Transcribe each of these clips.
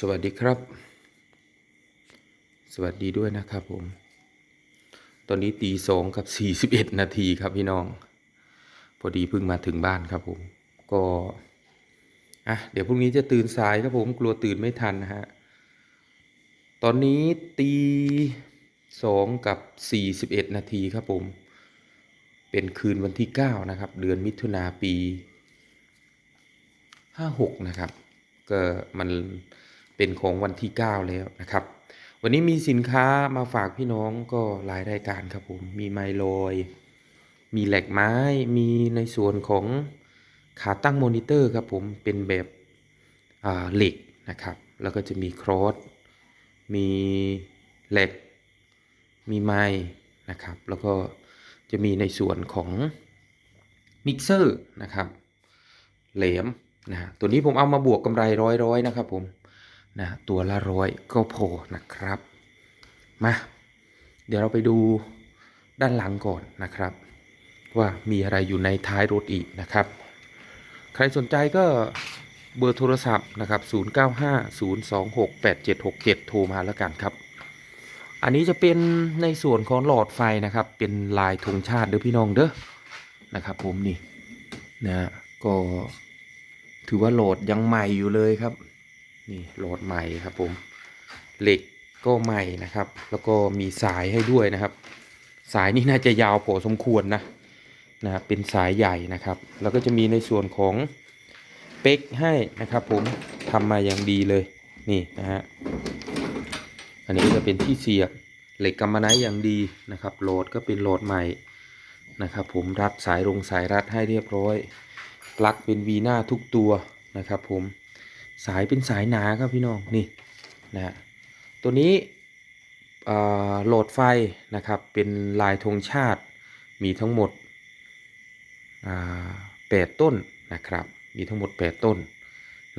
สวัสดีครับ สวัสดีด้วยนะครับผม ตอนนี้ตีสองกับสี่สิบเอ็ดนาทีครับพี่น้อง พอดีเพิ่งมาถึงบ้านครับผม ก็อะเดี๋ยวพรุ่งนี้จะตื่นสายครับผมกลัวตื่นไม่ทันนะฮะ ตอนนี้ตีสองกับสี่สิบเอ็ดนาทีครับผม เป็นคืนวันที่เก้านะครับ เดือนมิถุนาปีห้าหกนะครับก็มัน เป็นของวันที่เก้าแล้วนะครับ วันนี้มีสินค้ามาฝากพี่น้องก็หลายรายการครับผม มีไมโลย มีแหลกไม้ มีในส่วนของขาตั้งมอนิเตอร์ครับผมเป็นแบบเหล็กนะครับ แล้วก็จะมีครอสมีแหลกมีไม้นะครับ แล้วก็จะมีในส่วนของมิกเซอร์นะครับแหลมนะฮะตัวนี้ผมเอามาบวกกำไรร้อยร้อยนะครับผม นะตัวละร้อยก็พอนะครับ มา เดี๋ยวเราไปดูด้านหลังก่อนนะครับ ว่ามีอะไรอยู่ในท้ายรถอีกนะครับ ใครสนใจก็เบอร์โทรศัพท์นะครับ 0950268767 โทรมาแล้วกันครับ อันนี้จะเป็นในส่วนของหลอดไฟนะครับ เป็นลายธงชาติเด้อพี่น้องเด้อ นะครับผมนี่นะฮะก็ถือว่าโหลดยังใหม่อยู่เลยครับ นี่โหลดใหม่ครับผมเหล็กก็ใหม่นะครับ แล้วก็มีสายให้ด้วยนะครับ สายนี่น่าจะยาวพอสมควรนะนะครับเป็นสายใหญ่นะครับ แล้วก็จะมีในส่วนของเป๊กให้นะครับ ผมทำมาอย่างดีเลยนี่นะฮะอันนี้ก็จะเป็นที่เสียบเหล็กกำมะไนท์อย่างดีนะครับ โหลดก็เป็นโหลดใหม่นะครับ ผมรัดสายรงสายรัดให้เรียบร้อย ปลั๊กเป็นวีหน้าทุกตัวนะครับผม สายเป็นสายหนาครับพี่น้องนี่นะฮะตัวนี้โหลดไฟนะครับเป็นลายธงชาติมีทั้งหมดแปดต้นนะครับมีทั้งหมด 8 ต้น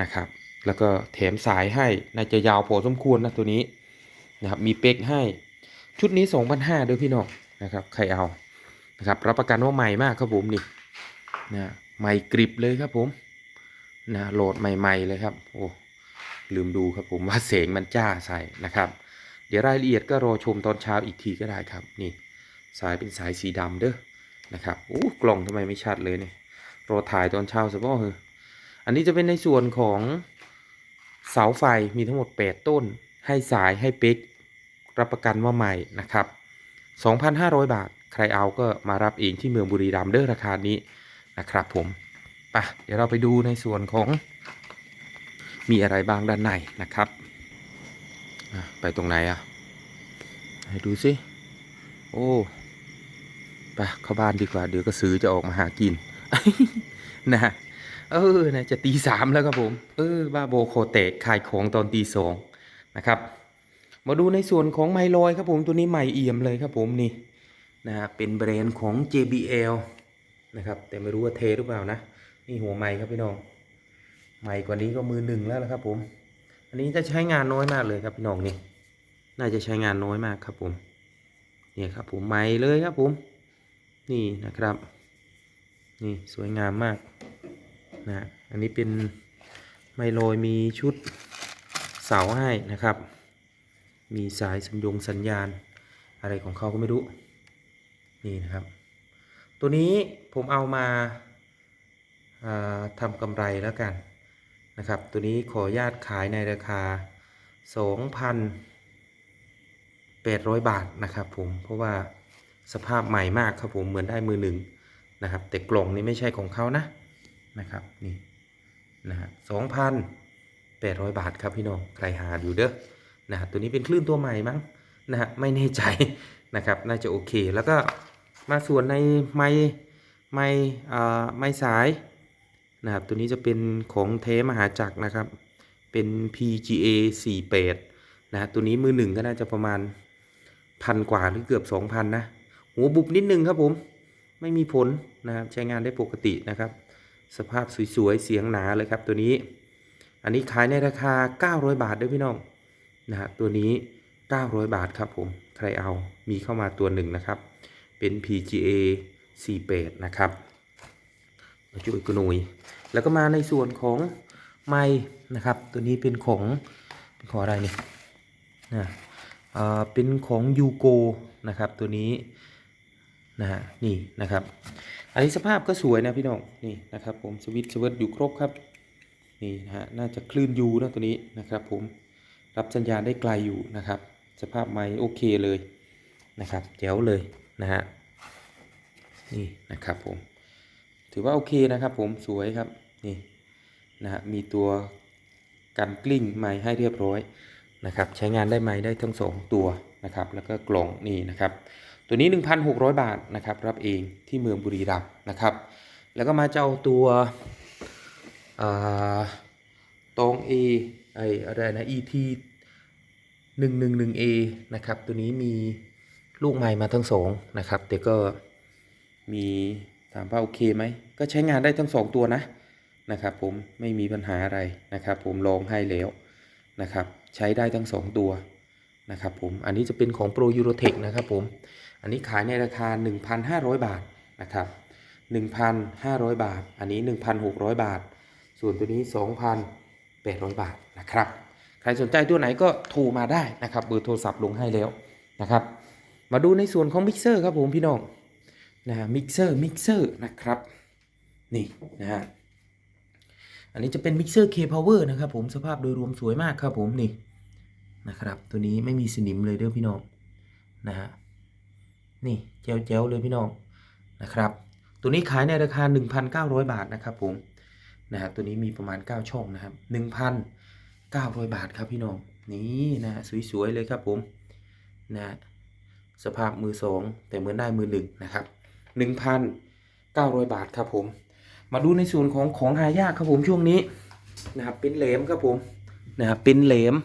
นะครับแล้วก็แถมสายให้น่าจะยาวพอสมควรนะตัวนี้นะครับมีเป๊กให้ชุดนี้ 2,500เด้อพี่น้องนะครับใครเอานะครับรับประกันว่าใหม่มากครับผมนี่นะใหม่กริบเลยครับผม นะโหลดใหม่ ๆ เลยครับ โอ้ลืมดูครับผมว่าเสียงมันจ้าใส่นะครับ เดี๋ยวรายละเอียดก็รอชมตอนเช้าอีกทีก็ได้ครับ นี่ สายเป็นสายสีดำเด้อนะครับโอ้กล่องทำไมไม่ชัดเลยเนี่ยรอถ่ายตอนเช้าสักบ่เหรออันนี้จะเป็นในส่วนของเสาไฟมีทั้งหมด 8 ต้น ให้สายให้เป๊กรับประกันว่าใหม่นะครับ 2,500 บาท ใครเอาก็มารับเองที่เมืองบุรีรัมย์เด้อราคานี้นะครับผม ปะเดี๋ยวเราไปดูในส่วนของ มีอะไรบ้างด้านในนะครับไปตรงไหนอะให้ดูสิโอ้ไปเข้าบ้านดีกว่า เดี๋ยวก็ซื้อจะออกมาหากินนะเออนะจะตีสามแล้วครับผม เออบ้าโบโคเตะขายของตอนตีสองนะครับ มาดูในส่วนของไมลอยครับผมตัวนี้ใหม่เอี่ยมเลยครับผมนี่นะฮะเป็นแบรนด์ของ JBL นะครับ แต่ไม่รู้ว่าเทหรือเปล่านะ นี่หัวไม้ครับพี่น้องใหม่กว่านี้ก็มือหนึ่งแล้วละครับ ผม อันนี้จะใช้งานน้อยมากเลยครับพี่น้องนี่ น่าจะใช้งานน้อยมากครับผม เนี่ยครับ ผมใหม่เลยครับผม นี่นะครับ นี่สวยงามมากนะ อันนี้เป็นไมโลยมีชุดเสาให้นะครับ มีสายสัญญงสัญญาณ อะไรของเขาก็ไม่รู้ นี่นะครับ ตัวนี้ผมเอามาา ทำกำไรแล้วกันนะครับ ตัวนี้ขออนุญาตขายในราคา 2,800 บาทนะครับผม เพราะว่าสภาพใหม่มากครับผม เหมือนได้มือหนึ่งนะครับ แต่กล่องนี้ไม่ใช่ของเขานะนะครับนี่นะฮะ2,800บาทครับพี่น้องใครหาอยู่เด้อนะฮะตัวนี้เป็นคลื่นตัวใหม่มั้งนะฮะไม่แน่ใจนะครับน่าจะโอเค แล้วก็มาส่วนในไม้ไม้อ่าไม้สาย นะครับ ตัวนี้จะเป็นของเทมหาจักรนะครับ เป็น PGA 48นะฮะตัวนี้มือหนึ่งก็น่าจะประมาณพันกว่าหรือเกือบ 2,000 นะ หัวบุบนิดนึงครับผม ไม่มีผลนะครับ ใช้งานได้ปกตินะครับ สภาพสวยๆ เสียงหนาเลยครับตัวนี้ อันนี้ขายในราคา 900 บาทด้วยพี่น้องนะฮะตัวนี้ 900 บาทครับผม ใครเอามีเข้ามาตัวหนึ่งนะครับ เป็น PGA 48 นะครับ จุยกนุยแล้วก็มาในส่วนของไม้นะครับ ตัวนี้เป็นของเป็นของอะไรนี่นะอ่าเป็นของยูโกนะครับตัวนี้นะฮะนี่นะครับ อันนี้สภาพก็สวยนะพี่น้องนี่นะครับผมสวิตช์สวิตช์อยู่ครบครับนี่นะฮะน่าจะคลื่นยูนะตัวนี้นะครับ ผมรับสัญญาณได้ไกลอยู่นะครับ สภาพไม้โอเคเลยนะครับแจ๋วเลยนะฮะนี่นะครับผม ถือว่าโอเคนะครับผมสวยครับนี่นะฮะมีตัวกันกลิ้งไม้ให้เรียบร้อยนะครับใช้งานได้ไม้ได้ทั้งสองตัวนะครับแล้วก็กล่องนี่นะครับตัวนี้ 1,600 บาทนะครับรับเองที่เมืองบุรีรัมย์นะครับ แล้วก็มาเจ้าตัวตอง A ไออะไรนะ ET 111A นะครับตัวนี้มีลูกใหม่มาทั้งสองนะครับแต่ก็มี ถามว่าโอเคไหมก็ใช้งานได้ทั้งสองตัวนะนะครับผมไม่มีปัญหาอะไรนะครับผมลองให้แล้วนะครับใช้ได้ทั้งสองตัวนะครับผมอันนี้จะเป็นของ Pro Eurotech นะครับผมอันนี้ขายในราคา 1,500 บาทนะครับ1,500 บาท อันนี้ 1,600 บาท ส่วนตัวนี้ 2,800 บาทนะครับ ใครสนใจตัวไหนก็โทรมาได้นะครับเบอร์โทรศัพท์ลงให้แล้วนะครับ มาดูในส่วนของมิกเซอร์ครับผมพี่น้อง นะฮะมิกเซอร์มิกเซอร์นะครับนี่นะฮะอันนี้จะเป็นมิกเซอร์ K-Power นะครับผมสภาพโดยรวมสวยมากครับผมนี่นะครับตัวนี้ไม่มีสนิมเลยเด้อพี่น้องนะฮะนี่เจลเจลเลยพี่น้องนะครับ ตัวนี้ขายในราคา 1,900 บาทนะครับผมนะฮะตัวนี้มีประมาณ 9 ช่องนะครับ 1,900 บาทครับพี่น้องนี่นะฮะสวยๆเลยครับผมนะฮะสภาพมือสองแต่เหมือนได้มือหนึ่งนะครับ 1,900 บาทครับผม มาดูในส่วนของของหายากครับผมช่วงนี้นะครับเป็นเหลมครับผมนะครับเป็นเหลม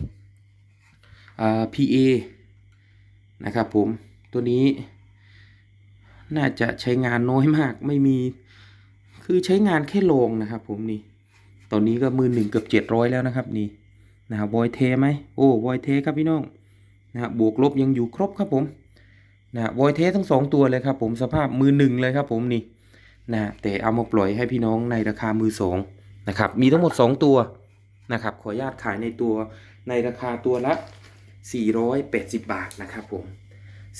อ่า PA นะครับผมตัวนี้ น่าจะใช้งานน้อยมากไม่มี คือใช้งานแค่ลงนะครับผมนี่ตอนนี้ก็มือหนึ่งเกือบเจ็ดร้อยแล้วนะครับนี่นะครับบอยเทไหมโอ้บอยเทครับพี่น้องนะครับบวกลบยังอยู่ครบครับผม นะบอยเทสทั้งสองตัวเลยครับผมสภาพมือหนึ่งเลยครับผมนี่นะแต่เอามาปล่อยให้พี่น้องในราคามือสองนะครับมีทั้งหมด 2 ตัวนะครับขออนุญาตขายในตัวในราคาตัวละ 480 บาทนะครับผม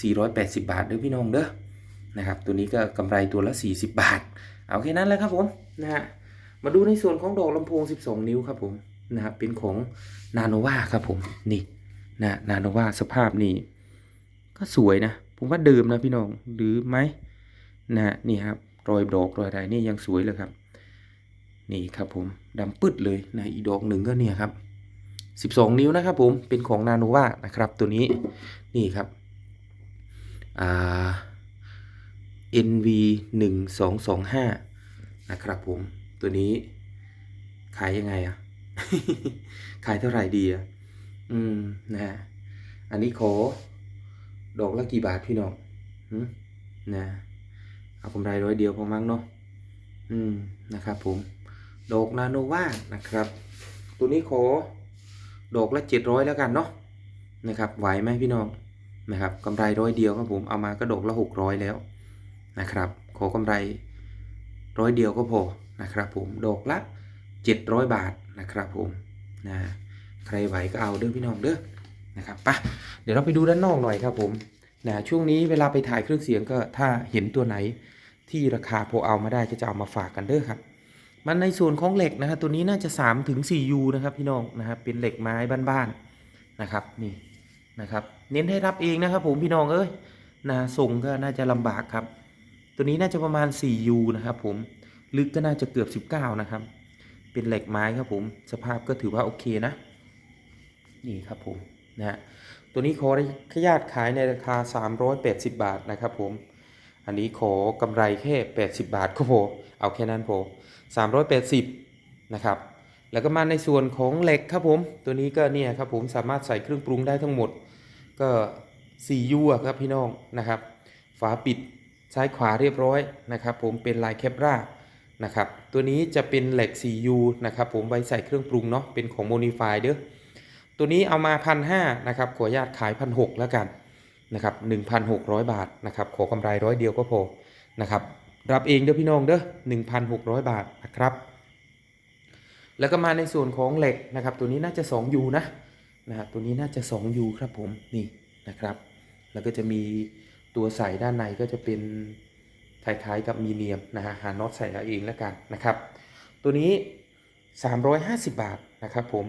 480 บาทเด้อพี่น้องเด้อนะครับตัวนี้ก็กำไรตัวละ 40 บาท เอาแค่นั้นแหละครับผมนะฮะมาดูในส่วนของดอกลำโพง 12 นิ้วครับผมนะครับเป็นของนาโนวาครับผมนี่นะนาโนวาสภาพนี่ก็สวยนะ ผมว่าเดิมนะพี่น้องหรือไหมนะนี่ครับรอยดอกรอยอะไรนี่ยังสวยเลยครับ นี่ครับผมดำปึ๊ดเลยนะอีดอกหนึ่งก็เนี่ยครับ 12 นิ้วนะครับผมเป็นของนาโนวานะครับ ตัวนี้นี่ครับอ่า NV 1 2 2 5นะครับผมตัวนี้ขายยังไงอะขายเท่าไหร่ดีอะอืมนะฮะอันนี้ขอ ดอกละกี่บาทพี่น้องนะเอากำไรร้อยเดียวพอมั้งเนาะอืมนะครับผม ดอกนาโนวานะครับ ตัวนี้ขอดอกละเจ็ดร้อยแล้วกันเนาะนะครับไหวไหมพี่น้องนะครับกำไรร้อยเดียวครับผมเอามาก็ดอกละหกร้อยแล้วนะครับ ขอกำไรร้อยเดียวก็พอนะครับ ผมดอกละ700บาทนะครับผมนะใครไหวก็เอาเด้อพี่น้องเด้อ นะครับปะเดี๋ยวเราไปดูด้านนอกหน่อยครับผมนะช่วงนี้เวลาไปถ่ายเครื่องเสียงก็ถ้าเห็นตัวไหนที่ราคาพอเอามาได้ก็จะเอามาฝากกันเด้อครับ มันในส่วนของเหล็กนะครับตัวนี้น่าจะ3ถึง4ยูนะครับพี่น้องนะครับเป็นเหล็กไม้บ้านๆนะครับนี่นะครับเน้นให้รับเองนะครับผมพี่น้องเอ้ยนะส่งก็น่าจะลำบากครับ ตัวนี้น่าจะประมาณ 4U นะครับผมลึกก็น่าจะเกือบ 19 นะครับ เป็นเหล็กไม้ครับผม สภาพก็ถือว่าโอเคนะ นี่ครับผม นะฮะตัวนี้ขออนุญาตขายในราคา 380 บาทนะครับผม อันนี้ขอกำไรแค่ 80 บาทก็พอเอาแค่นั้นพอ380 นะครับ แล้วก็มาในส่วนของเหล็กครับผม ตัวนี้ก็เนี่ยครับผมสามารถใส่เครื่องปรุงได้ทั้งหมด ก็ 4U อะครับพี่น้องนะครับ ฝาปิดซ้ายขวาเรียบร้อยนะครับผมเป็นลายแคปรานะครับ ตัวนี้จะเป็นเหล็ก 4U นะครับผมไว้ใส่เครื่องปรุงเนาะเป็นของ Modify เด้อ ตัวนี้เอามาพันห้านะครับขออนุญาตขายพันหแล้วกันนะครับ1,600บาทนะครับขอกำไรร้อยเดียวก็พอนะครับรับเองเด้อพี่น้องเด้อ1,600บาทนะครับแล้วก็มาในส่วนของเหล็กนะครับตัวนี้น่าจะ 2U นะนะฮะตัวนี้น่าจะ 2U ครับผมนี่นะครับ แล้วก็จะมีตัวใส่ด้านในก็จะเป็นคล้ายๆกับมีเนียมนะฮะหาน็อตใส่เอาเองแล้วกันนะครับ ตัวนี้ 350 บาท นะครับผม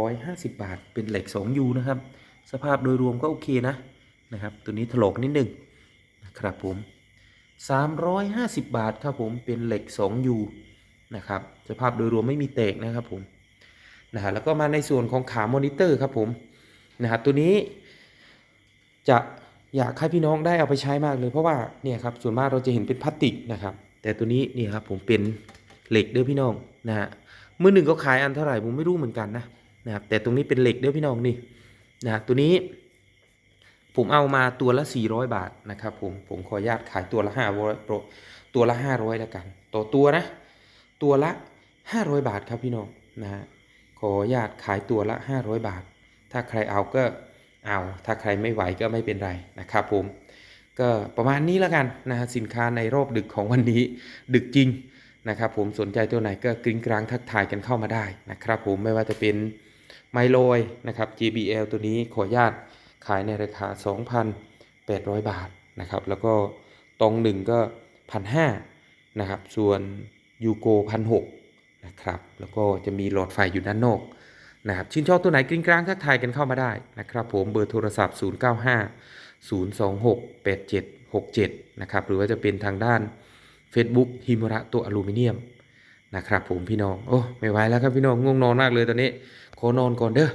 350 บาท เป็นเหล็ก 2U นะครับ สภาพโดยรวมก็โอเคนะนะครับ ตัวนี้ถลอกนิดนึงนะครับผม 350 บาทครับผมเป็นเหล็ก 2U นะครับ สภาพโดยรวมไม่มีเตกนะครับผมนะฮะแล้วก็มาในส่วนของขามอนิเตอร์ครับผมนะฮะตัวนี้จะอยากให้พี่น้องได้เอาไปใช้มากเลยเพราะว่าเนี่ยครับส่วนมากเราจะเห็นเป็นพลาสติกนะครับ แต่ตัวนี้เนี่ยครับผมเป็นเหล็กเด้อพี่น้องนะฮะ มือหนึ่งก็ขายอันเท่าไหร่ผมไม่รู้เหมือนกันนะนะครับแต่ตรงนี้เป็นเหล็กเด้อพี่น้องนี่นะตัวนี้ผมเอามาตัวละ 400 บาทนะครับผมผมขออนุญาตขายตัวละ500โปรตัวละ 500แล้วกันต่อตัวนะ ตัวละ 500 บาทครับพี่น้องนะฮะขออนุญาตขายตัวละ 500 บาท ถ้าใครเอาก็เอาถ้าใครไม่ไหวก็ไม่เป็นไรนะครับผมก็ประมาณนี้แล้วกันนะฮะสินค้าในรอบดึกของวันนี้ดึกจริง นะครับผมสนใจตัวไหนก็กริ้งกลางทักทายกันเข้ามาได้นะครับผมไม่ว่าจะเป็นไมโลยนะครับ JBL ตัวนี้ขออนุญาตขายในราคา 2,800 บาทนะครับ แล้วก็ตองหนึ่งก็1,500นะครับ ส่วนยูโก1,600นะครับ แล้วก็จะมีหลอดไฟอยู่ด้านนอกนะครับ ชื่นชอบตัวไหนกริ้งกลางทักทายกันเข้ามาได้นะครับ ผมเบอร์โทรศัพท์ 095 026 8767 นะครับ หรือว่าจะเป็นทางด้าน Facebook ฮิมระตัวอลูมิเนียมนะครับผมพี่น้อง โอ้ไม่ไหวแล้วครับพี่น้องง่วงนอนมากเลยตอนนี้ ขอนอนก่อนเด้อ